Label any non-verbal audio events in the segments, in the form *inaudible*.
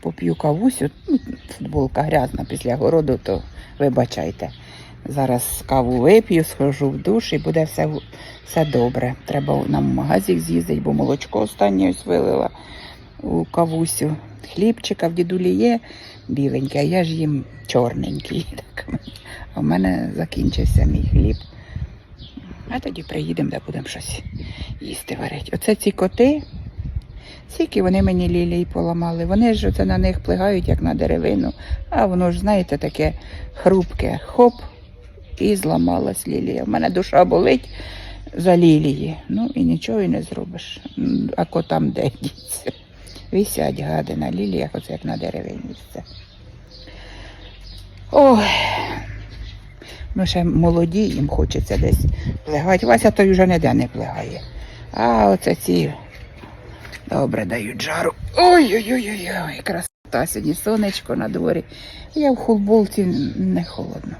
Поп'ю кавусю, ну, футболка грязна після городу, то вибачайте. Зараз каву вип'ю, схожу в душ і буде все, все добре. Треба нам в магазин з'їздити, бо молочко останнє ось вилила у кавусю. Хлібчика в дідулі є біленький, а я ж їм чорненький. *laughs* Так, а в мене закінчився мій хліб. А тоді приїдемо, де будемо щось їсти варити. Оце ці коти, скільки вони мені лілії поламали. Вони ж оце на них плигають, як на деревину. А воно ж, знаєте, таке хрупке. Хоп, і зламалась лілія. В мене душа болить за лілії. Ну і нічого і не зробиш. А котам де діться. Висять гади на ліліях, оце як на деревині. все. Ой. Ну, ще молоді, їм хочеться десь плигати. Вася той вже ніде не плигає. А оце ці добре дають жару. Ой-ой-ой, красота сьогодні сонечко на дворі. Я в футболці не холодно.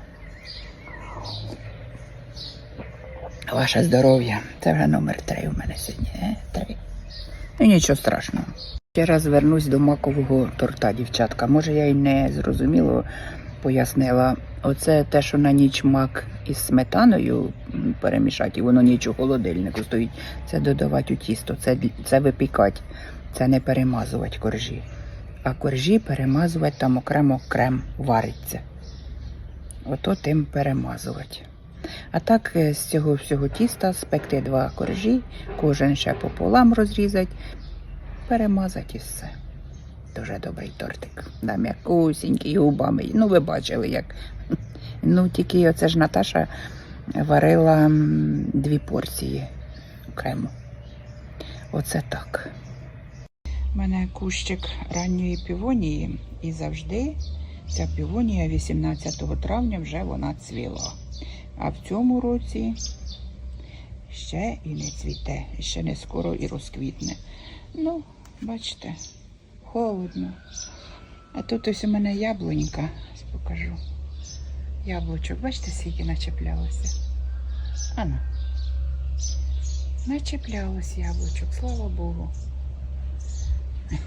Ваше здоров'я. Це вже номер три у мене сьогодні. Е? Три. Ну нічого страшного. Ще раз вернусь до макового торта, дівчатка. Може, я й не зрозуміло пояснила. Оце те, що на ніч мак із сметаною перемішати, і воно ніч у холодильнику стоїть. Це додавати у тісто, це, це випікати, це не перемазувати коржі. А коржі перемазувати там окремо крем вариться. Ото тим перемазувати. А так е, з цього всього тіста спекти два коржі, кожен ще пополам розрізати, перемазати і все. Дуже добрий тортик. Да, м'якусінький, губами. Ну, ви бачили, як. *laughs* Ну, тільки оце ж Наташа варила дві порції окремо. Оце так. У мене кущик ранньої півонії, і завжди ця півонія 18 травня вже вона цвіла. А в цьому році ще і не цвіте, ще не скоро і розквітне. Ну, бачите, холодно. А тут ось у мене яблунька, ось покажу. Яблучок, бачите, скільки начеплялося? Ано. Начеплялось яблучок, слава Богу. *laughs*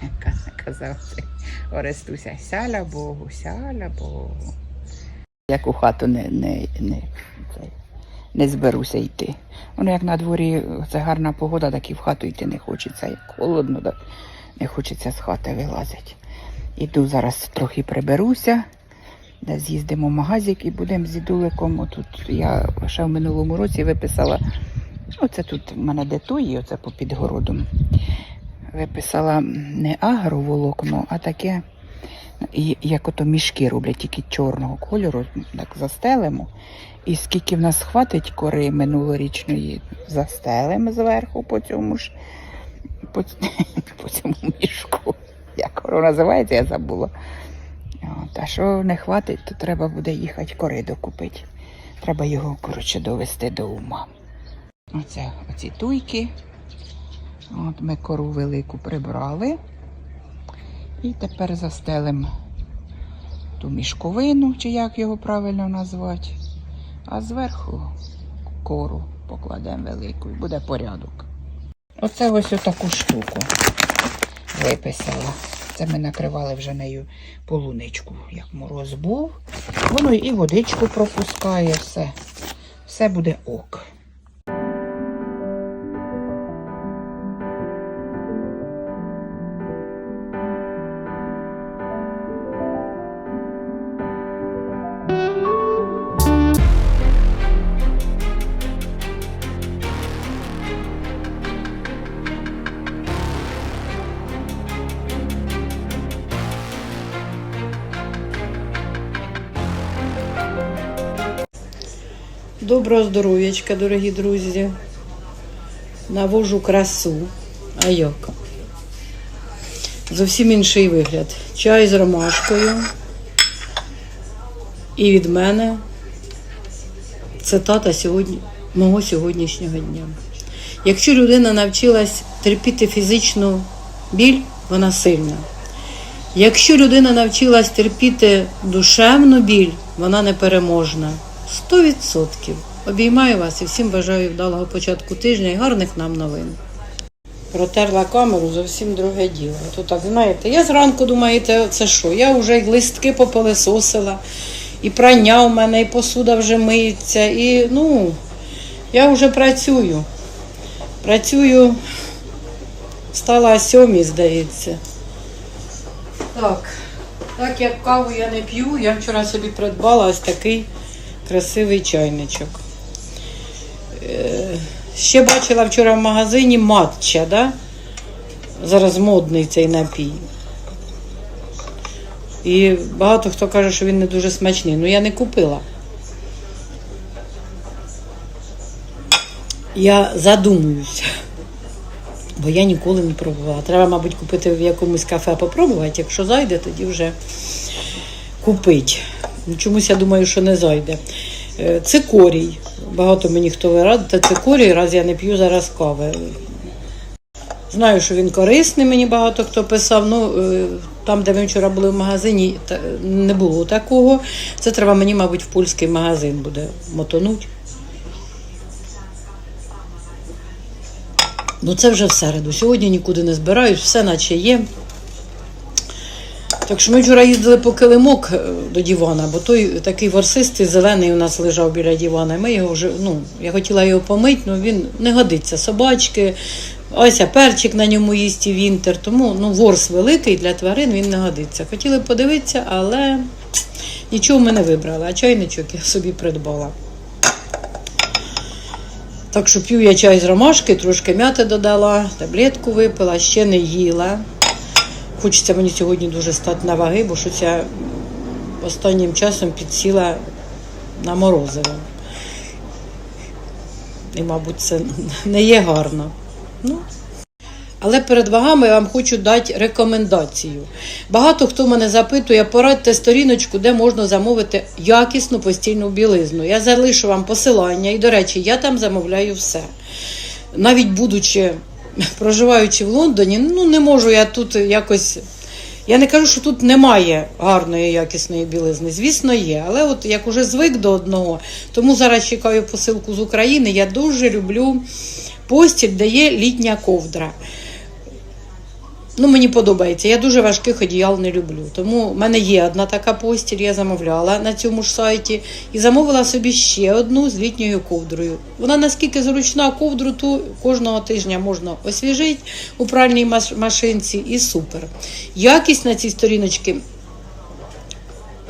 Казав цей Орестуся, сяля Богу, сяля Богу. Як у хату не, не, не, не зберуся йти. Воно як на дворі це гарна погода, так і в хату йти не хочеться. Як холодно, так не хочеться з хати вилазити. Іду зараз трохи приберуся, де з'їздимо в магазик і будемо з дідуликом. Отут я ще в минулому році виписала. Оце тут в мене де туї, оце по підгородом. Виписала не агроволокно, а таке, як ото мішки роблять, тільки чорного кольору, так застелимо. І скільки в нас хватить кори минулорічної, застелимо зверху по цьому ж по, *laughs* по цьому мішку. Як воно називається, я забула. От, а що не хватить, то треба буде їхати кори докупити. Треба його, коротше, довести до ума. Оце оці туйки. От ми кору велику прибрали. І тепер застелимо ту мішковину, чи як його правильно назвати. А зверху кору покладемо велику і буде порядок. Оце ось отаку штуку виписала. Це ми накривали вже нею полуничку, як мороз був. Воно і водичку пропускає, все. Все буде ок. Доброго здоров'ячка, дорогі друзі. Навожу красу. А як? Зовсім інший вигляд. Чай з ромашкою. І від мене цитата сьогодні, мого сьогоднішнього дня. Якщо людина навчилась терпіти фізичну біль, вона сильна. Якщо людина навчилась терпіти душевну біль, вона непереможна. Сто відсотків. Обіймаю вас і всім бажаю вдалого початку тижня і гарних нам новин. протерла камеру, зовсім друге діло. То так, знаєте, я зранку думаєте, це що? Я вже й листки попилисосила, і прання у мене, і посуда вже миється, і ну, я вже працюю. Працюю, стала сьомій, здається. Так, так як каву я не п'ю, я вчора собі придбала ось такий красивий чайничок. Е, Ще бачила вчора в магазині матча, да? зараз модний цей напій. І багато хто каже, що він не дуже смачний. Ну я не купила. Я задумуюся, бо я ніколи не пробувала. Треба, мабуть, купити в якомусь кафе попробувати. Якщо зайде, тоді вже купить. Ну, Чомусь я думаю, що не зайде. Е, Цикорій. Багато мені хто вирадить. Цикорій, раз я не п'ю зараз кави. Знаю, що він корисний, мені багато хто писав. Ну, е, там, де ми вчора були в магазині, не було такого. Це треба мені, мабуть, в польський магазин буде мотонуть. Ну, це вже в середу. Сьогодні нікуди не збираюсь, все наче є. Так що ми вчора їздили по килимок е, до дивана, бо той такий ворсистий, зелений у нас лежав біля дивана. Ми його вже, ну, я хотіла його помити, але він не годиться. Собачки, ось перчик на ньому їсть і вінтер. Тому ну, ворс великий для тварин він не годиться. Хотіли подивитися, але нічого ми не вибрали, а чайничок я собі придбала. Так що п'ю я чай з ромашки, трошки м'яти додала, таблетку випила, ще не їла. Хочеться мені сьогодні дуже стати на ваги, бо щось я останнім часом підсіла на морозиво. І, мабуть, це не є гарно. Ну. Але перед вагами я вам хочу дати рекомендацію. Багато хто мене запитує, порадьте сторіночку, де можна замовити якісну постільну білизну. Я залишу вам посилання, і, до речі, я там замовляю все. Навіть будучи проживаючи в Лондоні, ну не можу я тут якось. Я не кажу, що тут немає гарної якісної білизни. Звісно, є. Але от як уже звик до одного, тому зараз чекаю посилку з України. Я дуже люблю постіль, де є літня ковдра. Ну, мені подобається. Я дуже важких одіял не люблю. Тому в мене є одна така постіль, я замовляла на цьому ж сайті і замовила собі ще одну з літньою ковдрою. Вона наскільки зручна ковдру, ту кожного тижня можна освіжити у пральній машинці і супер. Якість на цій сторіночці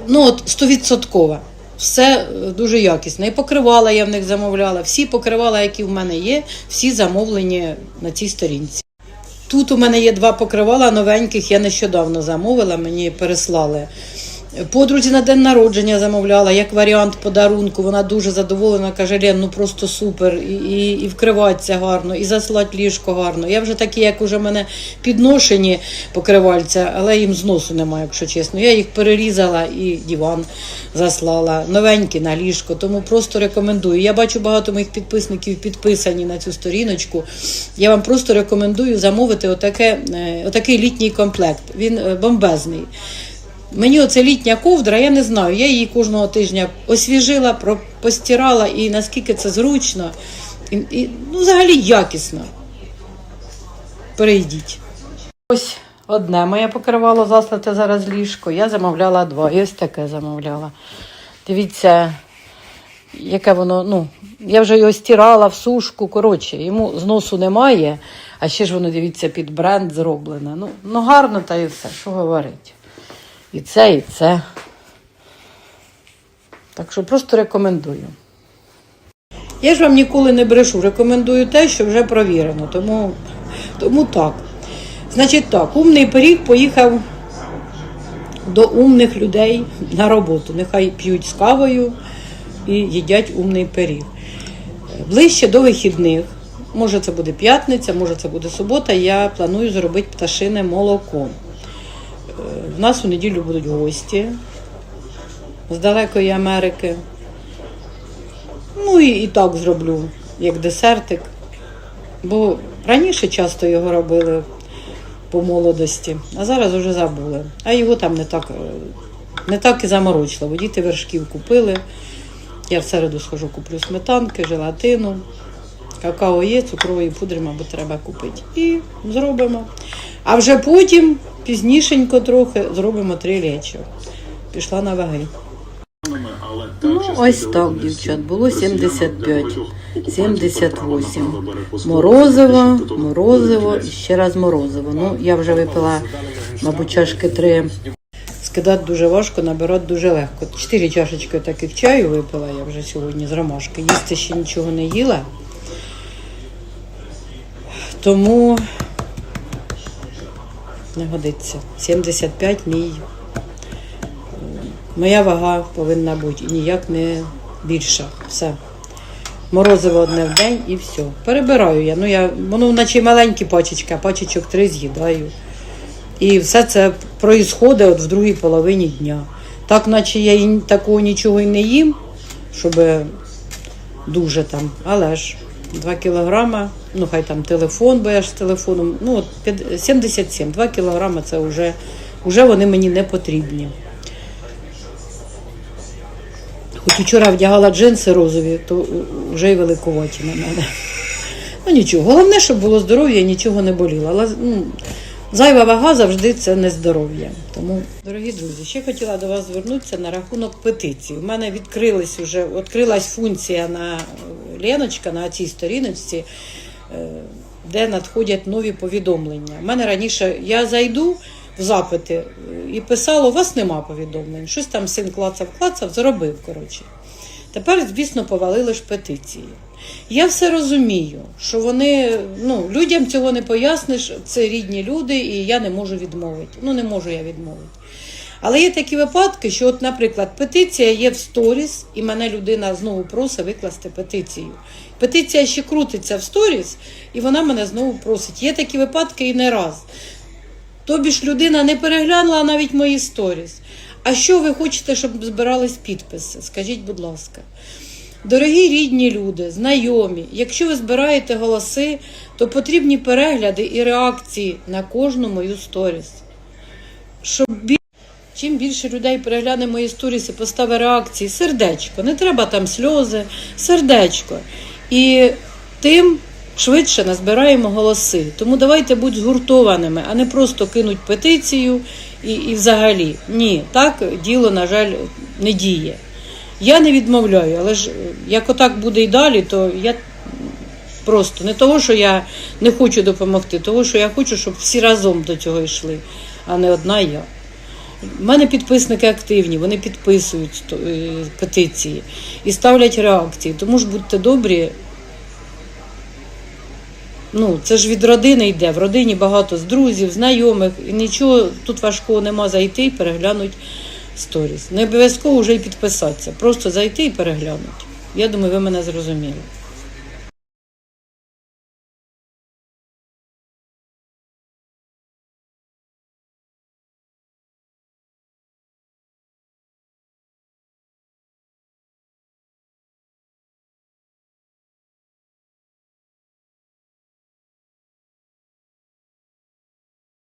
ну от стовідсоткова. Все е, дуже якісно. І покривала я в них замовляла. Всі покривала, які в мене є, всі замовлені на цій сторінці. Тут у мене є два покривала новеньких, я нещодавно замовила, мені переслали. Подрузі на день народження замовляла, як варіант подарунку. Вона дуже задоволена, каже, Лен, ну просто супер. І, і, і вкриватися гарно, і заслати ліжко гарно. Я вже такі, як уже мене підношені покривальця, але їм зносу немає, якщо чесно. Я їх перерізала і диван заслала. Новенькі на ліжко. Тому просто рекомендую. Я бачу багато моїх підписників підписані на цю сторіночку. Я вам просто рекомендую замовити отаке, е, отакий літній комплект. Він е, бомбезний. Мені оце літня ковдра, я не знаю. Я її кожного тижня освіжила, постирала і наскільки це зручно. І, і, ну, взагалі якісно. Перейдіть. Ось одне моє покривало заслати зараз ліжко. Я замовляла два. І ось таке замовляла. Дивіться, яке воно, ну, я вже його стирала в сушку. Коротше, йому зносу немає, а ще ж воно, дивіться, під бренд зроблене. Ну, ну гарно та і все, що говорить. І це, і це. Так що просто рекомендую. Я ж вам ніколи не брешу, рекомендую те, що вже провірено. Тому, тому так. Значить так, умний пиріг поїхав до умних людей на роботу. Нехай п'ють з кавою і їдять умний пиріг. Ближче до вихідних, може це буде п'ятниця, може це буде субота, я планую зробити пташине молоко. В нас у неділю будуть гості з далекої Америки. Ну і, і так зроблю, як десертик. Бо раніше часто його робили по молодості, а зараз вже забули. А його там не так, е, не так і заморочливо. Діти вершків купили. Я в середу схожу, куплю сметанки, желатину. какао є, цукрової пудри, мабуть, треба купити. І зробимо. А вже потім, пізнішенько трохи, зробимо три лечо. Пішла на ваги. Ну, ось так, дівчат, було 75, 78. Морозиво, морозиво і ще раз морозиво. Ну, я вже випила, мабуть, чашки три. Скидати дуже важко, набирати дуже легко. Чотири чашечки таких чаю випила я вже сьогодні з ромашки. Їсти ще нічого не їла. Тому не годиться. 75 мій Моя вага повинна бути ніяк не більша. Все. Морозиво одне в день і все. Перебираю я. Ну, я воно наче маленькі пачечки, а пачечок три з'їдаю. І все це проїсходить от в другій половині дня. Так, наче я такого нічого і не їм, щоб дуже там. Але ж 2 кілограма, ну хай там телефон, бо я ж з телефоном, ну от п'ят- 77, 2 кілограма це вже, вже вони мені не потрібні. Хоч вчора вдягала джинси розові, то вже й великуваті на мене. Ну нічого. Головне, щоб було здоров'я нічого не боліло. Але ну, зайва вага завжди це не здоров'я. Тому, дорогі друзі, ще хотіла до вас звернутися на рахунок петиції. У мене відкрилась уже, відкрилась функція на е, Леночка на цій сторіночці, е, де надходять нові повідомлення. У мене раніше я зайду в запити е, і писала, у вас нема повідомлень. Щось там син клацав, клацав, зробив. коротше. Тепер, звісно, повалили ж петиції. Я все розумію, що вони ну, людям цього не поясниш, це рідні люди, і я не можу відмовити. Ну, не можу я відмовити. Але є такі випадки, що, от, наприклад, петиція є в сторіс, і мене людина знову просить викласти петицію. Петиція ще крутиться в сторіс, і вона мене знову просить. Є такі випадки і не раз. Тобі ж людина не переглянула навіть мої сторіс. А що ви хочете, щоб збирались підписи? Скажіть, будь ласка. Дорогі рідні люди, знайомі, якщо ви збираєте голоси, то потрібні перегляди і реакції на кожну мою сторіс. Щоб бі- Чим більше людей перегляне мої сторіси, поставить реакції, сердечко, не треба там сльози, сердечко. І тим швидше назбираємо голоси. Тому давайте будь згуртованими, а не просто кинуть петицію і, і взагалі. Ні, так діло, на жаль, не діє. Я не відмовляю, але ж як отак буде і далі, то я просто не того, що я не хочу допомогти, того, що я хочу, щоб всі разом до цього йшли, а не одна я. У мене підписники активні, вони підписують е, петиції і ставлять реакції. Тому ж будьте добрі. Ну, це ж від родини йде. В родині багато з друзів, знайомих, і нічого тут важкого нема зайти і переглянути сторіс. Не обов'язково вже й підписатися, просто зайти і переглянути. Я думаю, ви мене зрозуміли.